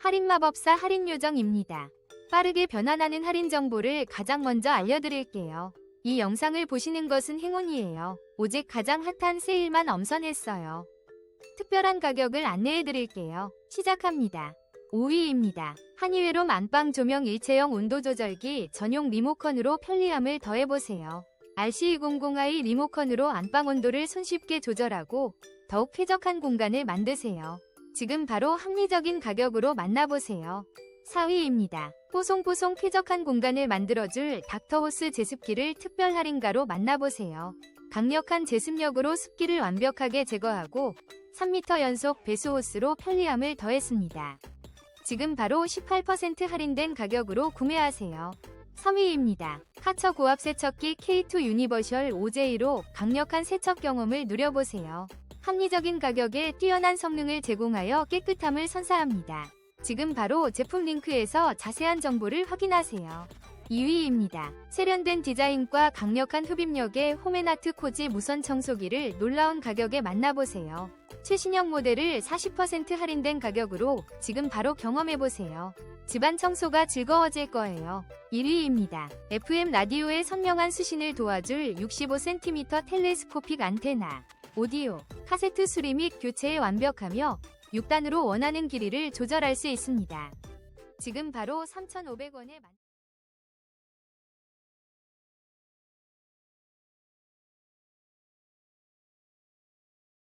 할인마법사 할인요정입니다. 빠르게 변환하는 할인 정보를 가장 먼저 알려드릴게요. 이 영상을 보시는 것은 행운이에요. 오직 가장 핫한 세일만 엄선했어요. 특별한 가격을 안내해드릴게요. 시작합니다. 5위입니다. 한의외로 안방 조명 일체형 온도 조절기 전용 리모컨으로 편리함을 더해보세요. RC200i 리모컨으로 안방 온도를 손쉽게 조절하고 더욱 쾌적한 공간을 만드세요. 지금 바로 합리적인 가격으로 만나보세요. 4위입니다. 뽀송뽀송 쾌적한 공간을 만들어줄 닥터호스 제습기를 특별 할인가로 만나보세요. 강력한 제습력으로 습기를 완벽하게 제거하고 3m 연속 배수호스로 편리함을 더했습니다. 지금 바로 18% 할인된 가격으로 구매하세요. 3위입니다. 카처 고압 세척기 K2 유니버셜 OJ로 강력한 세척 경험을 누려보세요. 합리적인 가격에 뛰어난 성능을 제공하여 깨끗함을 선사합니다. 지금 바로 제품 링크에서 자세한 정보를 확인하세요. 2위입니다. 세련된 디자인과 강력한 흡입력의 홈앤아트 코지 무선 청소기를 놀라운 가격에 만나보세요. 최신형 모델을 40% 할인된 가격으로 지금 바로 경험해보세요. 집안 청소가 즐거워질 거예요. 1위입니다. FM 라디오의 선명한 수신을 도와줄 65cm 텔레스코픽 안테나. 오디오, 카세트 수리 및 교체에 완벽하며 6단으로 원하는 길이를 조절할 수 있습니다. 지금 바로 3,500원에 만...